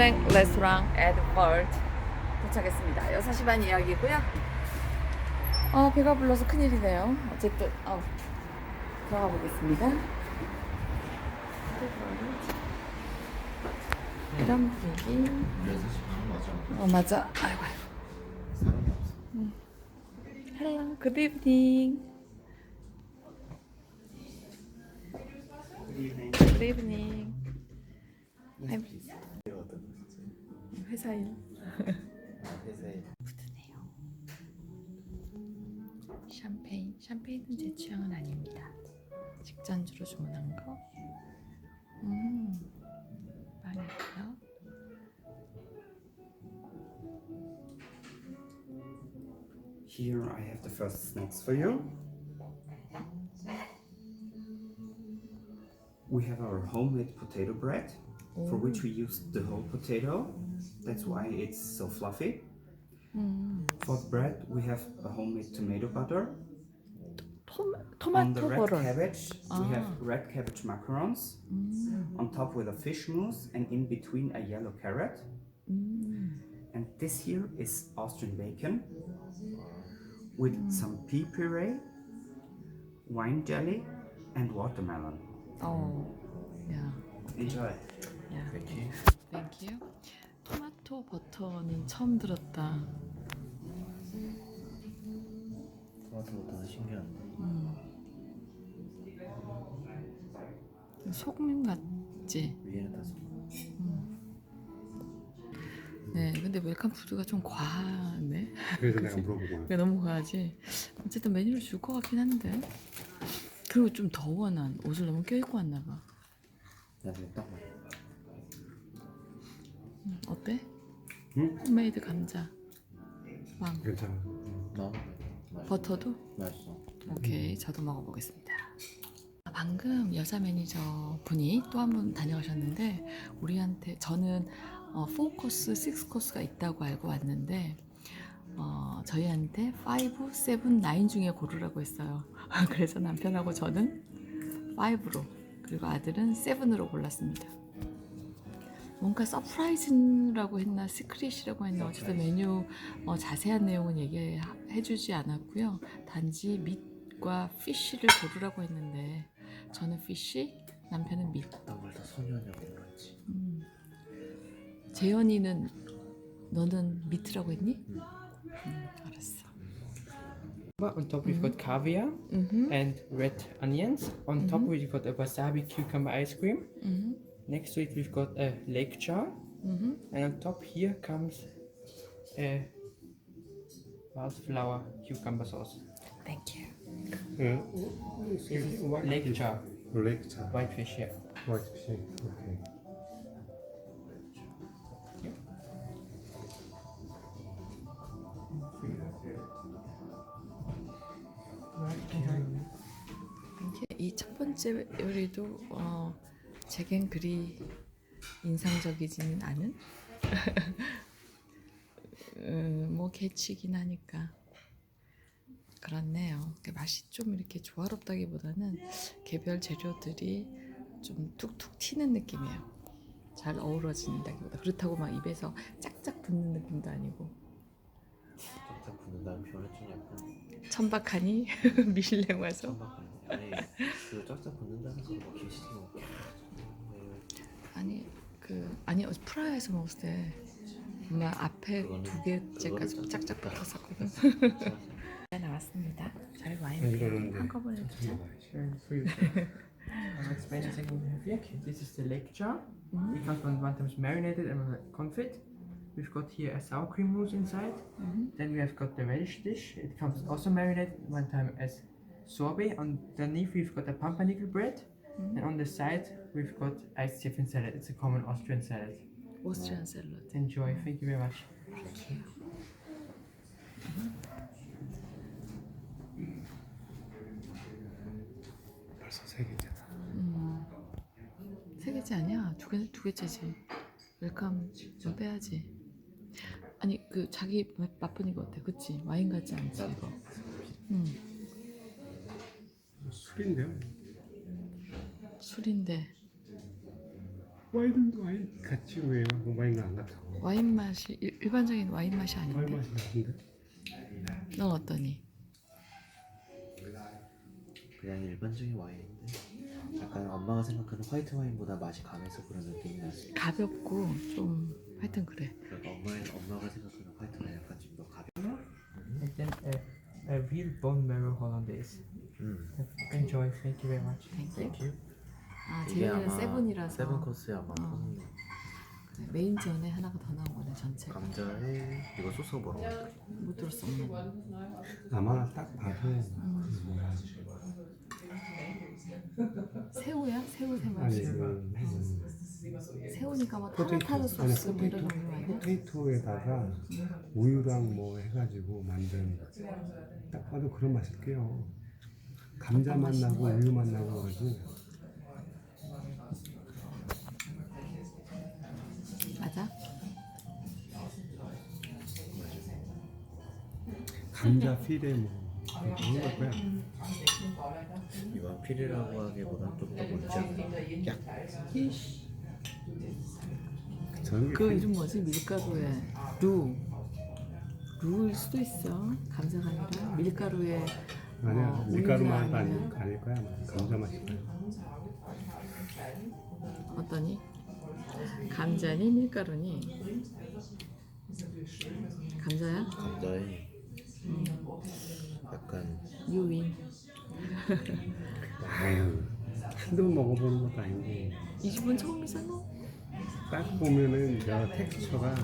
미슐랭 레스토랑 에드벌트 도착했습니다. 6시 반 예약이고요. 어, 배가 불러서 큰일이네요. 어쨌든 어, 들어가 보겠습니다. 이런 분위기. 어 맞아. 아이고 아이고. 음. Hello, good evening. Good evening. I'm 회사 일. 푸드네요. 샴페인. 샴페인은 제 취향은 아닙니다. 직전주로 주문한 거. 음, 빵이고요. Here I have the first snacks for you. We have our homemade potato bread, for which we use the whole potato. That's why it's so fluffy. 음, For the bread, we have a homemade tomato butter. 토, On the 토마토 red 버럴. cabbage, we have Ah. red cabbage macarons. On top with a fish mousse, and in between a yellow carrot. 음, And this here is Austrian bacon with some pea puree, wine jelly, and watermelon. 어, 야, Enjoy. 야. Thank you. 토마토 버터는 처음 들었다. 토마토보다 신기한데 소금 같지? 위에는 다 소- 네, 근데 웰컴 푸드가 좀 과하네. 그래서 내가 물어보고 왜 너무 과하지? 어쨌든 메뉴를 줄 것 같긴 한데. 그리고 좀 더워 난 옷을 너무 껴입고 왔나 봐. 나중에 딱 맞아 음, 어때? 응? 홈메이드 감자 빵 괜찮아. 맛있어 버터도? 맛있어 오케이 저도 먹어보겠습니다 방금 여자 매니저 분이 또 한 분 다녀가셨는데 우리한테 저는 어, 4코스, 6코스가 있다고 알고 왔는데 어, 저희한테 5, 7, 9 중에 고르라고 했어요 그래서 남편하고 저는 5로 그리고 아들은 7으로 골랐습니다 뭔가 서프라이즈라고 했나 시크릿이라고 했나 어쨌든 메뉴 어, 자세한 내용은 얘기해주지 않았고요 단지 밑과 피쉬를 고르라고 했는데 저는 피쉬 남편은 밑 나말다 소녀냐고 물었지 음. 재현이는 너는 밑이라고 했니? 음. 음, 알았어 On top we've got caviar 음흠, and red onions. On top we've got a wasabi cucumber ice cream. 음흠, Next to it we've got a lake jar. 음흠. And on top here comes a wildflower cucumber sauce. Thank you 응. This is lake jar, 렉차. white fish here. 화이트 피. 오케이. 이첫 번째 요리도 어, 제겐 그리 인상적이지는 않은? 음, 뭐 개치긴 하니까 그렇네요. 그 맛이 좀 이렇게 조화롭다기보다는 개별 재료들이 좀 툭툭 튀는 느낌이에요. 잘 어우러진다기보다. 그렇다고 막 입에서 짝짝 붙는 느낌도 아니고. 짝짝 붙는다는 표현을 좀 약간 천박하니? 미슐랭 와서? 천박한 아니 그 짝짝 붙는다는 소리 뭐 김치찌개 먹고 아니 그 아니 어제 프라하에서 먹었을 때 엄마 앞에 그거는- 두 개째까지 그거는 짝짝 붙었었거든. 잘 나왔습니다. 잘 아, 와인 이거는 한꺼번에 주자. Sure, for you. I'll explain the second we have here. This is the lake jar. Mhm. It comes one, one times marinated and one confit. We've got here a sour cream mousse inside. Mhm. Then we have got the relish dish. It comes also marinated one time as sorbet. Underneath we've got a pumpernickel bread. Mhm. And on the side we've got iced chiffon salad. It's a common Austrian salad. 오스트리안 샐러드. Enjoy. Thank you very much. 벌써 세 개잖아. 음. 세 개째 아니야? 두 개, 두 개째지. 웰컴 좀 빼야지. 아니 그 자기 맛- 맛보니까 어때? 그치? 와인 같지 않지 이거? 음. 술인데요? 술인데 와인 와인 같이 왜요? 그 와인과 안 같아. 와인 맛이 일, 일반적인 와인 맛이 와인 아닌데. 맛이 같은데? 넌 어떠니? 그냥 일반적인 와인인데 약간 엄마가 생각하는 화이트 와인보다 맛이 강해서 그런 느낌이 나지. 가볍고 좀 하여튼 그래. 그러니까 엄마의 엄마가 생각하는 화이트 와인 약간 좀 더 가볍. And then a, a real bone marrow hollandaise. 음. Enjoy. Thank you very much. Thank you. 아 이게 제일 아마 세븐이라서 세븐 코스에 아마 어. 거. 그래, 메인 전에 하나가 더 나온 거네 전체가. 감자에 이거 소스가 뭐라고? 못 들었어. 아마 딱 봐도 음. 그 뭐야 새우야? 새우 아니 새맛이. 그 음, 새우니까 뭐 포테이토 타르타르 아니 소스 뭐 이런 포테이토 종류 아니야? 포테이토에다가 우유랑 뭐 해가지고 만든 딱 봐도 그런 맛일 게요. 감자 맛 나고 우유 맛 나고 그래가지고 감자 필에 뭐 그런 걸 거야. 이건 필이라고 하기보단 좀더 멀지 않나? 저는 그 이름 뭐지? 밀가루에 루. 루일 수도 있어. 감자가 아니라 밀가루에 아니야 어, 밀가루 우유나 맛 아닐, 거야. 아마. 감자 맛일 거야. 어떠니? 감자니 밀가루니? 감자야? 감자에 약간 유인. 아유 한두 번 먹어보는 것도 이 집은 처음이잖아. 딱 보면은 저 텍스처가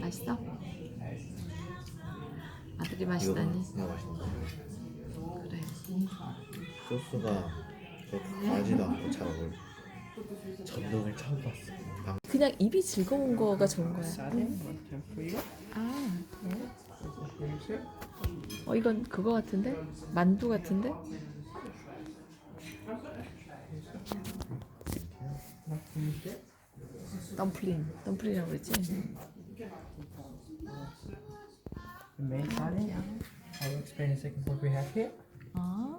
맛있어? 아들이 이거 맛있다니. 그냥 맛있는데 그래. 소스가 저 과하지도 않고 잘 어울려. 전동을 처음 봤어. 방 그냥 입이 즐거운 거가 좋은 거야. 아. 어 이건 그거 같은데? 만두 같은데? 덤플링. 덤플링이라고 그랬지? The main sardine. I'll explain in a second what we have here. 아,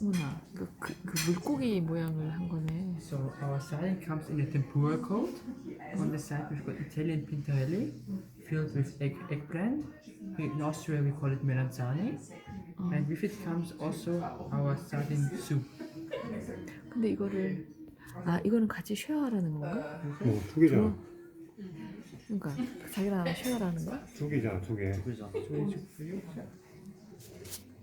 어머나, 그, 그, 그 물고기 모양을 한 거네. So our sardine comes in a tempura coat. On the side we've got Italian pintarelli filled with egg, eggplant. In Austria we call it melanzane. And with it comes also our sardine soup. 근데 이거를 아 이거는 같이 쉐어하라는 건가? 뭐두 개잖아. 그러니까 자기랑 나랑 쉐어하라는 거야? 두 개잖아 두 개. 그죠?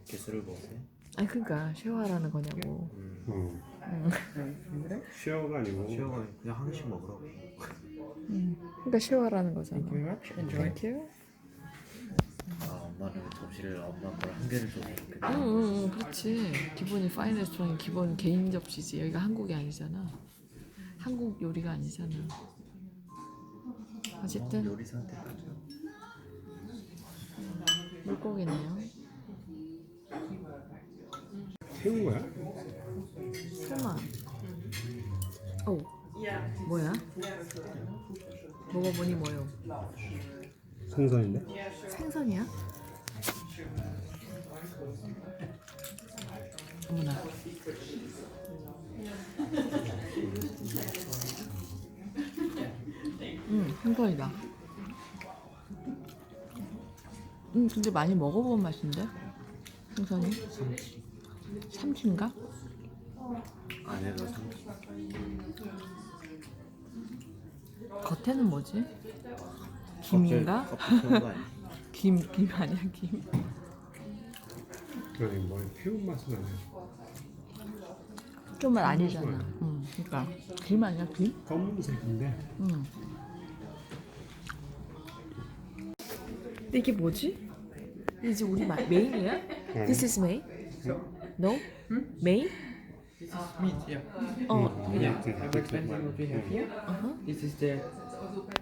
개수를 보세요. 아니 그러니까 쉐어하라는 거냐고. 어. 쉐어가 아니고 시어가 그냥 한 개씩 먹으라고. 음, 그러니까 쉐어하라는 거잖아. Thank you. 아 엄마는 접시를 엄마 거랑 한 개를 줘서 좋겠다. 응, 응, 응, 그렇지. 기본이 파인 레스토랑 기본 개인 접시지. 여기가 한국이 아니잖아. 한국 요리가 아니잖아. 어, 어쨌든 요리사한테 가죠. 물고기네요. 태운 거야? 설마. 오. 뭐야? 먹어보니 뭐요? 생선인데? 생선이야? 어머나. 음, 생선이다. 음, 근데 많이 먹어본 맛인데? 생선이? 삼치인가? 안에가 삼치. 겉에는 뭐지? 김인가? 김, 김 아니야, 김. 그래 뭐 태운 맛은 아니야. 좀은 아니잖아. 응, 그러니까 김 아니야, 김? 검은색인데 응. 근데 이게 뭐지? 이제 우리 마, 메인이야? This is main? No? Main? This is meat, yeah. 어, Yeah, I will explain to you what we have here. uh-huh. This is the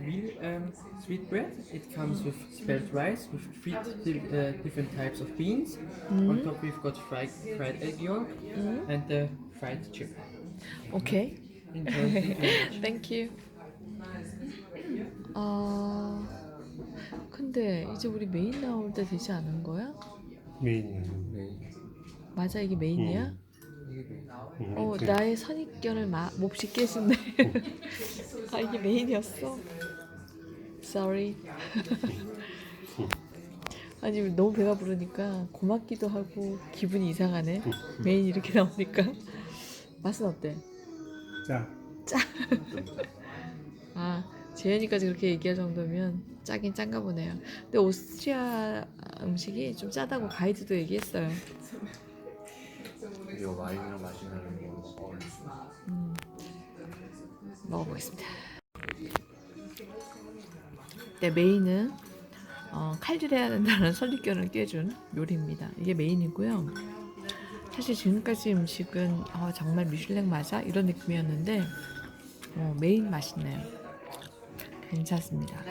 real um, sweet bread. It comes with spelt rice with three di- uh, different types of beans. On top we've got fried, fried egg yolk and the fried chip. 오케이. Enjoy. Thank you very much. Thank you. 아, 근데 이제 우리 메인 나올 때 되지 않은 거야? 메인이야. 네. 맞아 이게 메인이야? 응, 어 이렇게. 나의 선입견을 마, 몹시 깨진네. 아 이게 메인이었어. Sorry. 아니 너무 배가 부르니까 고맙기도 하고 기분이 이상하네. 메인 이렇게 나오니까 맛은 어때? 자, 아 재현이까지 그렇게 얘기할 정도면 짜긴 짠가 보네요. 근데 오스트리아 음식이 좀 짜다고 가이드도 얘기했어요. 이거 와인이랑 맛이 나는 거 먹어. 음, 먹어보겠습니다. 네, 메인은 어, 칼질해야 된다는 선입견을 깨준 요리입니다. 이게 메인이고요. 사실 지금까지 음식은 어, 정말 미슐랭 맞아? 이런 느낌이었는데 어, 메인 맛있네요. 괜찮습니다.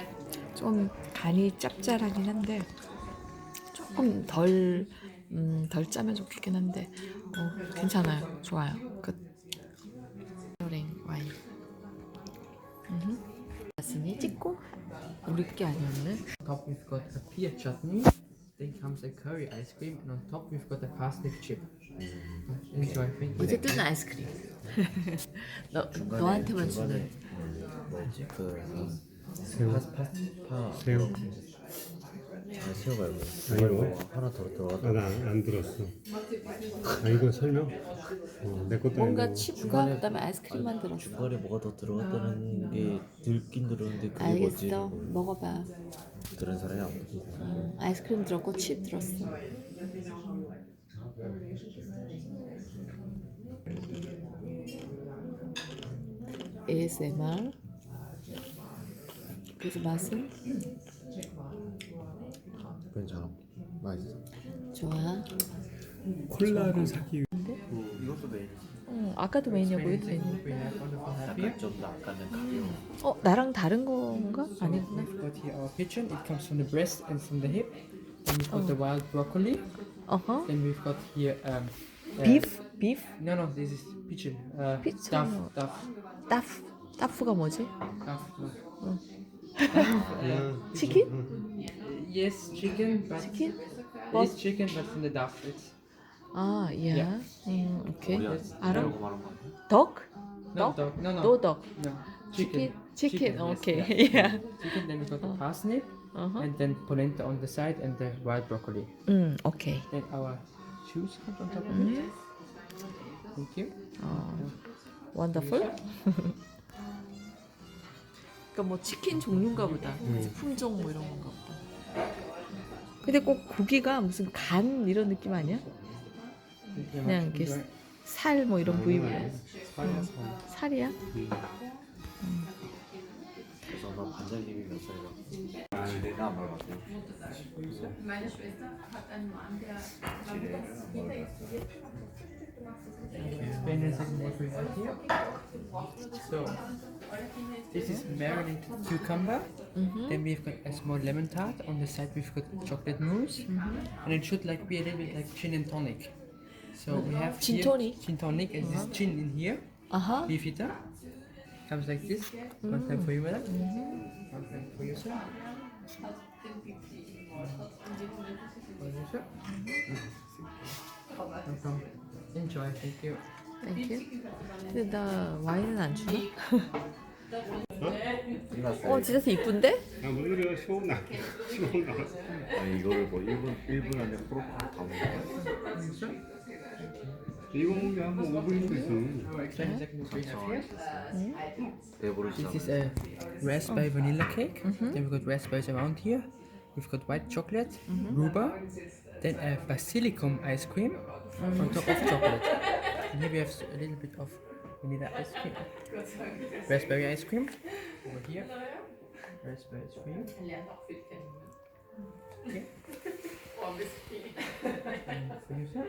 좀 간이 짭짤하긴 한데 조금 덜, 음, 덜 짜면 좋겠긴 한데 어, 괜찮아요. 좋아요. 끝. 랭 와인. 음. 맛있니 찍고 우리 게 아니었네. top we've got a pear chutney. Then comes a curry ice cream, and on top we've got a parsnip chip. Enjoy, thank you. 어쨌든 아이스크림. 너 너한테만 주는. 뭐그 새우, 파스파 새우. 아 새우 말고. 이거 하나 더 들어갔다. 아, 나안 들었어. 아, 이거 설명? 어, 내 것도 뭔가 아니고. 칩과 그다음에 아이스크림만 들었어. 중간에 뭐가 더 들어갔다는 게 들긴 들었는데 그게 알겠어. 뭐지? 먹어봐. 들은 사람이 안 보고. 음, 아이스크림 들었고 칩 들었어. ASMR. 그래서 맛은 괜찮아. 맛있어. 좋아. 콜라를 사기 이것도 메인. 응, 아까도 메인이었고 이것도 메인. We have wonderful have here. 약간 좀 아까는 가벼워. 어 나랑 다른 건가? 아니구나. Got here our kitchen. It comes from the breast and from the hip. Then we've got the wild broccoli. 어허. Then we've got here um, uh, 비프? 비프? No, no, this is pigeon. Uh, Pigeon. duff, duff, 따프. 따프가 뭐지? duff. 치킨? Yes, chicken, but 치킨? it's chicken, but from the duff. It's 아, 야. Yeah. 음. Yes. 알아? 이러고 말한 거 아니야? 덕? no Duck? dog. No, no, 노덕. no. 치킨? 치킨. yes, 오케이. yeah. 야. Chicken. Then we got the parsnip, 어허. and then polenta on the side, and the wild broccoli. 음, 오케이. Then our juice comes on top of it. Thank you. 어. 원더풀? 그러니까 뭐 치킨 종류인가 보다. 품종 뭐 이런 건가 보다. 근데 꼭 고기가 무슨 간 이런 느낌 아니야? Thank you 그냥 much. 이렇게 Enjoy. 살 뭐 이런 부위별로. Spices. 살이야? 그래서 너 반장님이 몇 살이야? 내가 안 말봤어. Explain in a second what we have here. So, this is marinated cucumber. Then we've got a small lemon tart. On the side, we've got chocolate mousse. And it should like be a little bit like gin and tonic. So we have Gin here tonic? Gin tonic, and this gin in here. 아하. Beef eater. Comes like this. One time for you, madam. One time for you, sir. For you, sir. Problem. Enjoy. Thank you. 땡큐. 근데 나 와인은 안 주나? 어, 진짜 이쁜데? 야, 뭐 이래 시원나. 시원나. 아니 이거를 뭐 1분 1분 안에 프로포즈 다. Sir. 이거 먹는 게 한번 5분도 있어. Explain a second what we have here. 배부르지 This is a raspberry vanilla cake. Then we've got raspberries around here. We've got white chocolate, rhubarb, then a basilicum ice cream on top of chocolate. And here we have s- a little bit of vanilla ice cream. Raspberry ice cream over here. Raspberries for you. Okay. You, sir.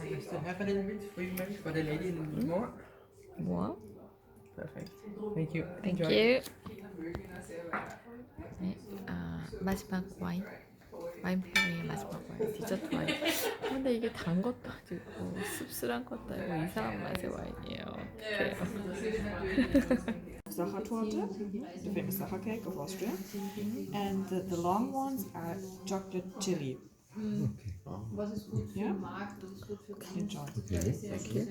Thank you. For you, maybe for the lady, more. Perfect. Thank you. Enjoy. 네, 아, 마지막 와인. 와인 페어링의 마지막 와인. 디저트 와인. 근데 이게 단 것도 아니고 씁쓸한 것도 아니고 이상한 맛의 와인이에요. 어떡해요. Sachertorte, the famous Sacher cake of Austria, and the, the long ones are chocolate chili. 오케이. Yeah, enjoy. 오케이.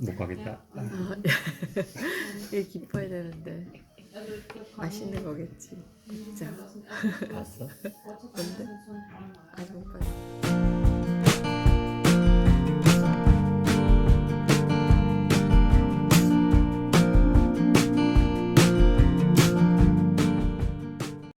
못 가겠다. 이게 기뻐야 되는데 맛있는 거겠지. 진짜. 봤어? 뭔데? 아직 못 봤어.